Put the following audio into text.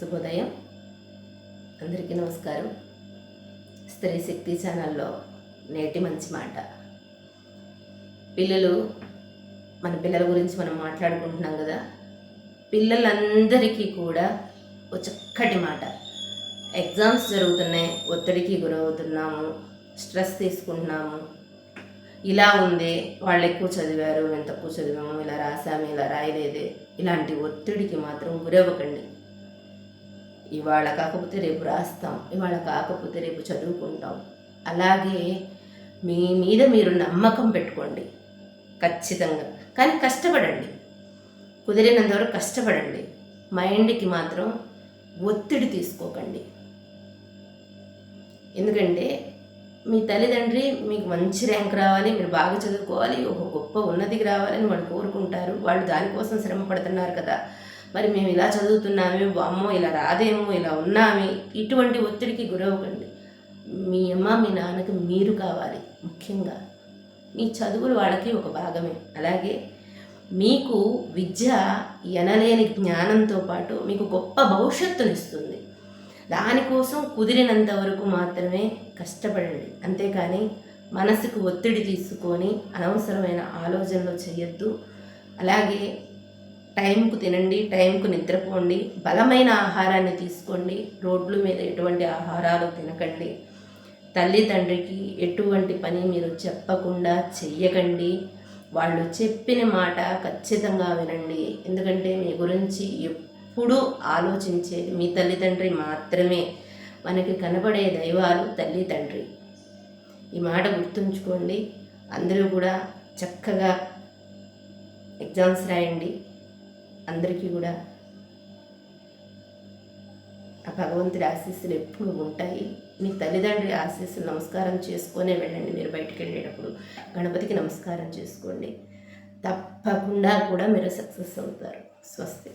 శుభోదయం. అందరికీ నమస్కారం. స్త్రీ శక్తి ఛానల్లో నేటి మంచి మాట. పిల్లలు మన పిల్లల గురించి మనం మాట్లాడుకుంటున్నాం కదా పిల్లలందరికీ కూడా ఒక చక్కటి మాట. ఎగ్జామ్స్ జరుగుతున్నాయి ఒత్తిడికి గురవుతున్నాము స్ట్రెస్ తీసుకుంటున్నాము. ఇలా ఉంది వాళ్ళు ఎక్కువ చదివారు మేము తక్కువ చదివాము ఇలా రాసాము ఇలా రాయలేదే ఇలాంటి ఒత్తిడికి మాత్రం గురవ్వకండి. ఇవాళ కాకపోతే రేపు రాస్తాం ఇవాళ కాకపోతే రేపు చదువుకుంటాం. అలాగే మీ మీద మీరు నమ్మకం పెట్టుకోండి. ఖచ్చితంగా. కానీ కష్టపడండి. కుదిరినంత వరకు కష్టపడండి. మైండ్కి మాత్రం ఒత్తిడి తీసుకోకండి. ఎందుకంటే మీ తల్లిదండ్రి మీకు మంచి ర్యాంక్ రావాలి మీరు బాగా చదువుకోవాలి ఒక గొప్ప ఉన్నతికి రావాలని వాళ్ళు కోరుకుంటారు. వాళ్ళు దానికోసం శ్రమ పడుతున్నారు కదా. మరి మేము ఇలా చదువుతున్నామే అమ్మో ఇలా రాదేమో ఇలా ఉన్నామే ఇటువంటి ఒత్తిడికి గురవ్వకండి. మీ అమ్మ మీ నాన్నకి మీరు కావాలి ముఖ్యంగా. మీ చదువులు వాళ్ళకి ఒక భాగమే. అలాగే మీకు విద్య ఎనలేని జ్ఞానంతో పాటు మీకు గొప్ప భవిష్యత్తునిస్తుంది. దానికోసం కుదిరినంత వరకు మాత్రమే కష్టపడండి. అంతేకాని మనసుకు ఒత్తిడి తీసుకొని అనవసరమైన ఆలోచనలు చేయొద్దు. అలాగే టైంకు తినండి టైంకు నిద్రపోండి బలమైన ఆహారాన్ని తీసుకోండి రోడ్ల మీద ఎటువంటి ఆహారాలు తినకండి. తల్లి తండ్రికి ఎటువంటి పని మీరు చెప్పకుండా చెయ్యకండి. వాళ్ళు చెప్పిన మాట ఖచ్చితంగా వినండి. ఎందుకంటే మీ గురించి ఎప్పుడూ ఆలోచించేది మీ తల్లిదండ్రి మాత్రమే. మనకి కనబడే దైవాలు తల్లి తండ్రి. ఈ మాట గుర్తుంచుకోండి. అందరూ కూడా చక్కగా ఎగ్జామ్స్ రాయండి. అందరికీ కూడా ఆ భగవంతుడి ఆశీస్సులు ఎప్పుడు ఉంటాయి. మీ తల్లిదండ్రి ఆశీస్సులు నమస్కారం చేసుకునే వెళ్ళండి. మీరు బయటికి వెళ్ళేటప్పుడు గణపతికి నమస్కారం చేసుకోండి. తప్పకుండా కూడా మీరు సక్సెస్ అవుతారు. స్వస్తి.